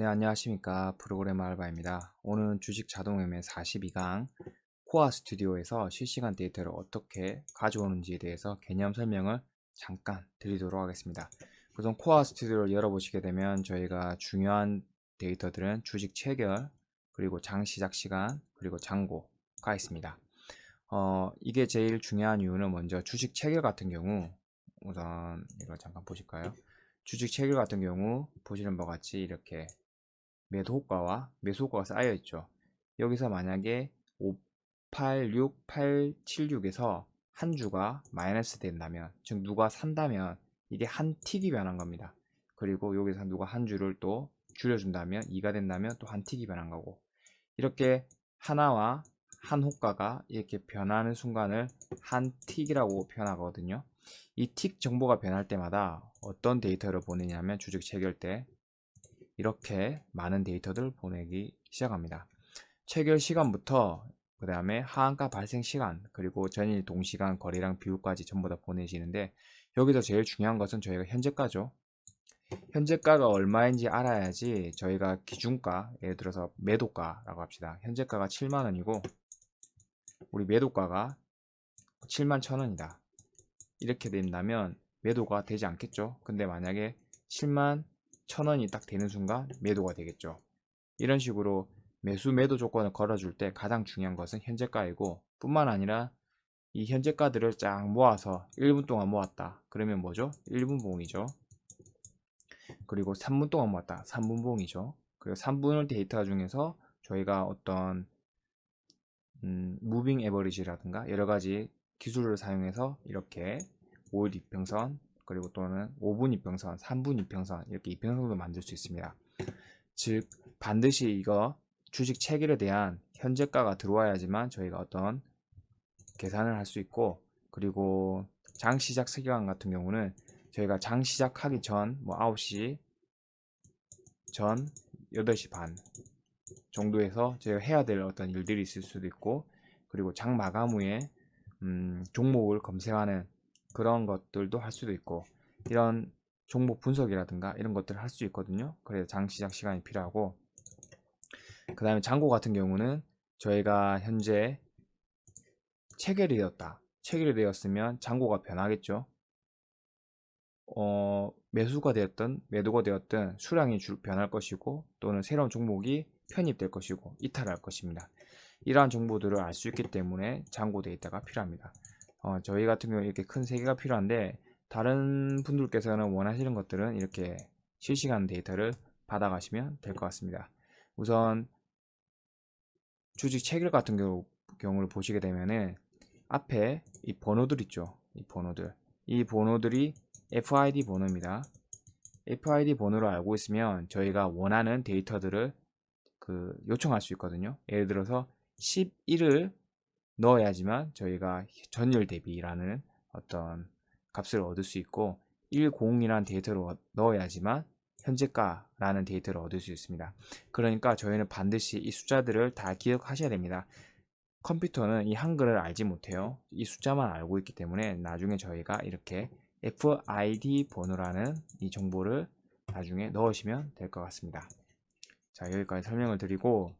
네, 안녕하십니까. 프로그래머 알바입니다. 오늘은 주식 자동매매 42강 코아 스튜디오에서 실시간 데이터를 어떻게 가져오는지에 대해서 개념 설명을 잠깐 드리도록 하겠습니다. 우선 코아 스튜디오를 열어보시게 되면 저희가 중요한 데이터들은 주식 체결, 그리고 장 시작 시간, 그리고 장고가 있습니다. 어, 이게 제일 중요한 이유는 먼저 주식 체결 같은 경우 우선 이거 잠깐 보실까요? 주식 체결 같은 경우 보시는 바와 같이 이렇게 매도 효과와 매수 효과가 쌓여 있죠. 여기서 만약에 5, 8, 6, 8, 7, 6에서 한 주가 마이너스 된다면, 즉 누가 산다면 이게 한 틱이 변한 겁니다. 그리고 여기서 누가 한 주를 또 줄여준다면 2가 된다면 또 한 틱이 변한 거고 이렇게 하나와 한 호가가 이렇게 변하는 순간을 한 틱이라고 표현하거든요. 이 틱 정보가 변할 때마다 어떤 데이터를 보내냐면 주식 체결 때 이렇게 많은 데이터들을 보내기 시작합니다. 체결 시간부터 그 다음에 하한가 발생 시간 그리고 전일 동시간 거래량 비율까지 전부 다 보내시는데 여기서 제일 중요한 것은 저희가 현재가죠. 현재가가 얼마인지 알아야지 저희가 기준가 예를 들어서 매도가라고 합시다. 현재가가 7만원이고 우리 매도가가 7만 1천원이다. 이렇게 된다면 매도가 되지 않겠죠. 근데 만약에 7만 1000원이 딱 되는 순간 매도가 되겠죠. 이런 식으로 매수 매도 조건을 걸어줄 때 가장 중요한 것은 현재가이고 뿐만 아니라 이 현재가들을 쫙 모아서 1분 동안 모았다. 그러면 뭐죠? 1분 봉이죠. 그리고 3분 동안 모았다. 3분 봉이죠. 그리고 3분을 데이터 중에서 저희가 어떤 음, 무빙 에버리지라든가 여러 가지 기술을 사용해서 이렇게 5일 이평선 그리고 또는 5분 이평선, 3분 이평선 이렇게 이평선도 만들 수 있습니다. 즉 반드시 이거 주식 체결에 대한 현재가가 들어와야지만 저희가 어떤 계산을 할 수 있고 그리고 장 시작 시간 같은 경우는 저희가 장 시작하기 전 뭐 9시 전 8시 반 정도에서 저희가 해야 될 어떤 일들이 있을 수도 있고 그리고 장 마감 후에 음, 종목을 검색하는 그런 것들도 할 수도 있고 이런 종목 분석이라든가 이런 것들을 할 수 있거든요. 그래서 장 시작 시간이 필요하고 그 다음에 장고 같은 경우는 저희가 현재 체결이 되었다. 체결이 되었으면 장고가 변하겠죠. 어, 매수가 되었든 매도가 되었든 수량이 줄, 변할 것이고 또는 새로운 종목이 편입될 것이고 이탈할 것입니다. 이러한 정보들을 알 수 있기 때문에 장고 데이터가 필요합니다 어, 저희 같은 경우 이렇게 큰 세 개가 필요한데 다른 분들께서는 원하시는 것들은 이렇게 실시간 데이터를 받아가시면 될 것 같습니다. 우선 주식 체결 같은 경우, 경우를 보시게 되면은 앞에 이 번호들 있죠. 이 번호들. 이 번호들이 FID 번호입니다. FID 번호를 알고 있으면 저희가 원하는 데이터들을 그 요청할 수 있거든요. 예를 들어서 11을 넣어야지만 저희가 전일 대비라는 어떤 값을 얻을 수 있고 10이라는 데이터를 넣어야지만 현재가라는 데이터를 얻을 수 있습니다. 그러니까 저희는 반드시 이 숫자들을 다 기억하셔야 됩니다. 컴퓨터는 이 한글을 알지 못해요. 이 숫자만 알고 있기 때문에 나중에 저희가 이렇게 FID 번호라는 이 정보를 나중에 넣으시면 될 것 같습니다. 자 여기까지 설명을 드리고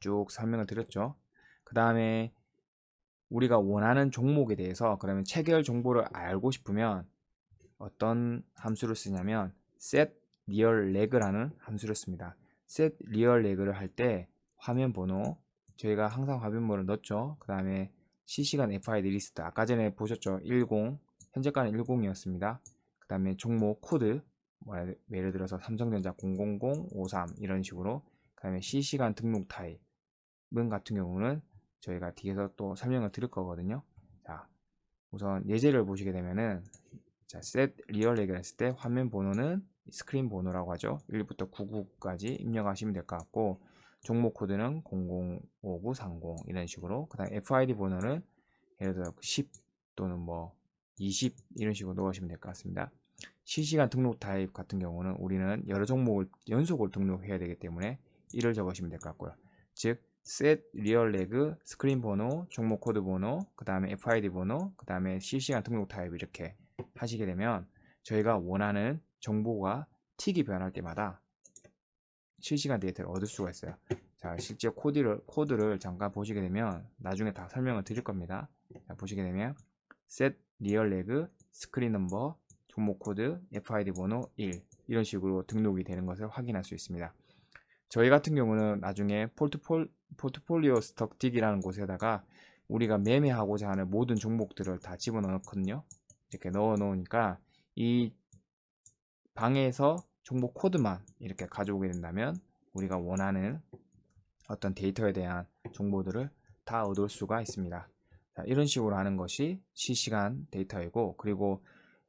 쭉 설명을 드렸죠. 그 다음에 우리가 원하는 종목에 대해서 그러면 체결 정보를 알고 싶으면 어떤 함수를 쓰냐면 set real leg라는 함수를 씁니다. set real leg를 할 때 화면 번호 저희가 항상 화면 번호 넣었죠. 그 다음에 실시간 FID 리스트 아까 전에 보셨죠. 10 현재가는 10이었습니다. 그 다음에 종목 코드 뭐 예를 들어서 삼성전자 00053 이런 식으로 그 다음에 실시간 등록 타입은 같은 경우는 저희가 뒤에서 또 설명을 드릴 거거든요. 자, 우선 예제를 보시게 되면은 자, set real leg 했을 때 화면 번호는 스크린 번호라고 하죠. 1부터 99까지 입력하시면 될 것 같고 종목 코드는 005930 이런 식으로 그 다음 FID 번호는 예를 들어 10 또는 뭐 20 이런 식으로 넣으시면 될 것 같습니다. 실시간 등록 타입 같은 경우는 우리는 여러 종목을 연속으로 등록해야 되기 때문에 1을 적으시면 될 것 같고요. 즉 set real leg 스크린 번호, 종목 코드 번호, 그 다음에 FID 번호, 그 다음에 실시간 등록 타입 이렇게 하시게 되면 저희가 원하는 정보가 틱이 변할 때마다 실시간 데이터를 얻을 수가 있어요. 자, 실제 코드를, 코드를 잠깐 보시게 되면 나중에 다 설명을 드릴 겁니다. 자, 보시게 되면 set real leg 스크린 넘버 종목 코드 FID 번호 1 이런 식으로 등록이 되는 것을 확인할 수 있습니다. 저희 같은 경우는 나중에 포트폴, 포트폴리오 스톡딕이라는 곳에다가 우리가 매매하고자 하는 모든 종목들을 다 집어넣거든요. 이렇게 넣어 놓으니까 이 방에서 종목 코드만 이렇게 가져오게 된다면 우리가 원하는 어떤 데이터에 대한 정보들을 다 얻을 수가 있습니다. 자, 이런 식으로 하는 것이 실시간 데이터이고 그리고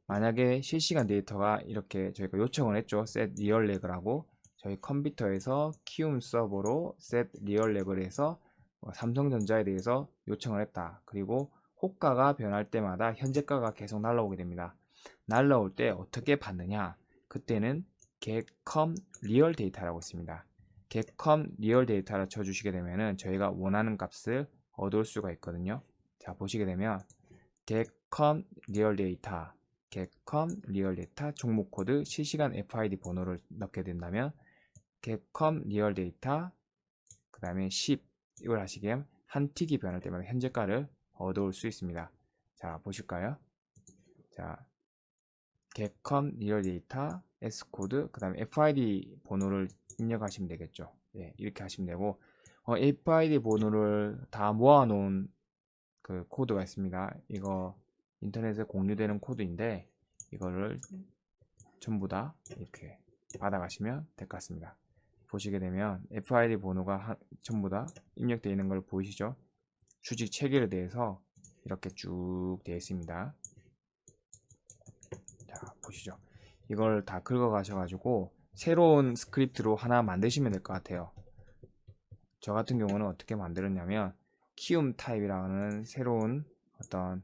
만약에 실시간 데이터가 이렇게 저희가 요청을 했죠. set real level하고 저희 컴퓨터에서 키움 서버로 set real level에서 뭐 삼성전자에 대해서 요청을 했다. 그리고 호가가 변할 때마다 현재가가 계속 날라오게 됩니다. 날라올 때 어떻게 받느냐? 그때는 getcom real 데이터라고 있습니다. getcom real 데이터를 쳐주시게 되면은 저희가 원하는 값을 얻을 수가 있거든요. 자 보시게 되면 getcom real 데이터, getcom real 데이터 종목 코드 실시간 FID 번호를 넣게 된다면 getcom real 데이터 그 다음에 10 이걸 하시게 되면 한 틱이 변할 때마다 현재가를 얻어올 수 있습니다. 자 보실까요? 자 getcom real 데이터 S코드 그 다음에 FID 번호를 입력하시면 되겠죠. 예, 이렇게 하시면 되고 어, FID 번호를 다 모아 놓은 그 코드가 있습니다. 이거 인터넷에 공유되는 코드인데 이거를 전부 다 이렇게 받아가시면 될 것 같습니다. 보시게 되면 FID 번호가 하, 전부 다 입력되어 있는 걸 보이시죠? 주식 체계에 대해서 이렇게 쭉 되어 있습니다. 자 보시죠. 이걸 다 긁어 가셔가지고 새로운 스크립트로 하나 만드시면 될 것 같아요. 저 같은 경우는 어떻게 만들었냐면 키움 타입이라는 새로운 어떤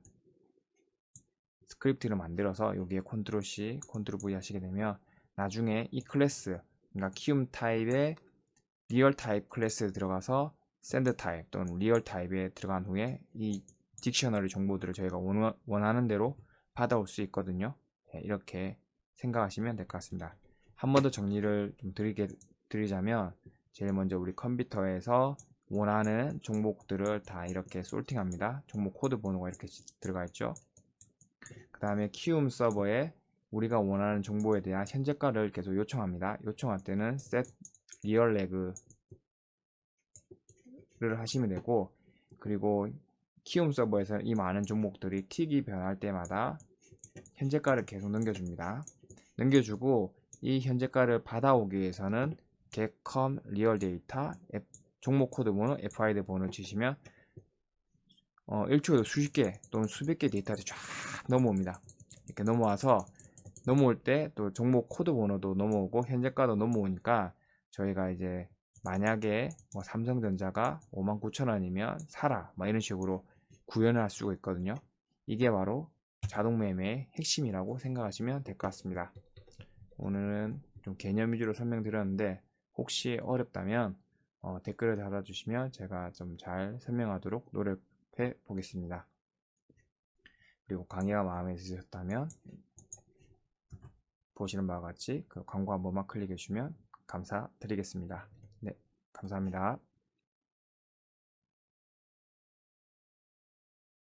스크립트를 만들어서 여기에 컨트롤 C, 컨트롤 V 하시게 되면 나중에 이 클래스, 그러니까 키움 타입의 리얼 타입 클래스에 들어가서 샌드 타입 또는 리얼 타입에 들어간 후에 이 딕셔너리 정보들을 저희가 원하는 대로 받아올 수 있거든요. 네, 이렇게 생각하시면 될 것 같습니다. 한 번 더 정리를 좀 드리게, 드리자면 제일 먼저 우리 컴퓨터에서 원하는 종목들을 다 이렇게 솔팅합니다. 종목 코드 번호가 이렇게 들어가 있죠. 그 다음에 키움 서버에 우리가 원하는 정보에 대한 현재가를 계속 요청합니다. 요청할 때는 set real leg를 하시면 되고 그리고 키움 서버에서 이 많은 종목들이 틱이 변할 때마다 현재가를 계속 넘겨줍니다. 넘겨주고 이 현재가를 받아오기 위해서는 getcom real data 종목 코드 번호 FID 번호를 치시면 어, 1초에 수십 개 또는 수백 개 데이터들이 쫙 넘어옵니다. 이렇게 넘어와서 넘어올 때 또 종목 코드 번호도 넘어오고 현재가도 넘어오니까 저희가 이제 만약에 뭐 삼성전자가 59,000원이면 사라 막 이런 식으로 구현을 할 수가 있거든요. 이게 바로 자동 매매의 핵심이라고 생각하시면 될 것 같습니다. 오늘은 좀 개념 위주로 설명드렸는데 혹시 어렵다면 어, 댓글을 달아주시면 제가 좀 잘 설명하도록 노력해 보겠습니다. 그리고 강의가 마음에 드셨다면 보시는 바와 같이 그 광고 한 번만 클릭해 주시면 감사드리겠습니다. 네, 감사합니다.